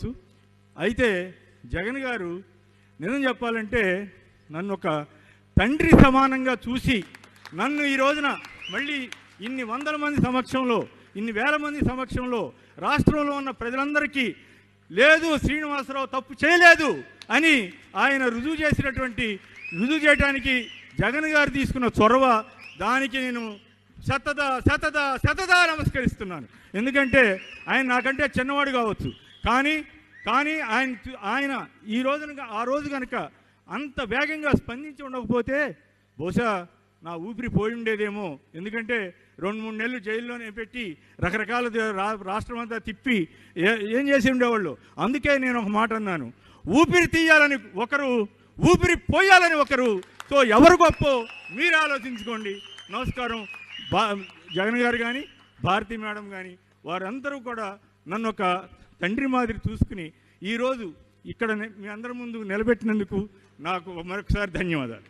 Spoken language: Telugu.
కావచ్చు అయితే జగన్ గారు నిజం చెప్పాలంటే నన్ను ఒక తండ్రి సమానంగా చూసి నన్ను ఈ రోజున మళ్ళీ ఇన్ని వందల మంది సమక్షంలో ఇన్ని వేల మంది సమక్షంలో రాష్ట్రంలో ఉన్న ప్రజలందరికీ లేదు శ్రీనివాసరావు తప్పు చేయలేదు అని ఆయన రుజువు చేసినటువంటి రుజువు చేయడానికి జగన్ గారు తీసుకున్న చొరవ దానికి నేను శతద శతద శతద నమస్కరిస్తున్నాను. ఎందుకంటే ఆయన నాకంటే చిన్నవాడు కావచ్చు. కానీ కానీ ఆయన ఆయన ఈ రోజున ఆ రోజు కనుక అంత వేగంగా స్పందించి ఉండకపోతే బహుశా నా ఊపిరి పోయి ఉండేదేమో. ఎందుకంటే రెండు మూడు నెలలు జైల్లోనే పెట్టి రకరకాల రా రాష్ట్రం అంతా తిప్పి ఏ- ఏం చేసి ఉండేవాళ్ళు? అందుకే నేను ఒక మాట అన్నాను. ఊపిరి తీయాలని ఒకరు ఊపిరి పోయాలని ఒకరు సో ఎవరు గొప్ప మీరు ఆలోచించుకోండి. నమస్కారం. బా జగన్ గారు కానీ భారతి మేడం కానీ వారందరూ కూడా నన్ను ఒక తండ్రి మాదిరి చూసుకుని ఈరోజు ఇక్కడ మీ అందరి ముందు నిలబెట్టినందుకు నాకు మరొకసారి ధన్యవాదాలు.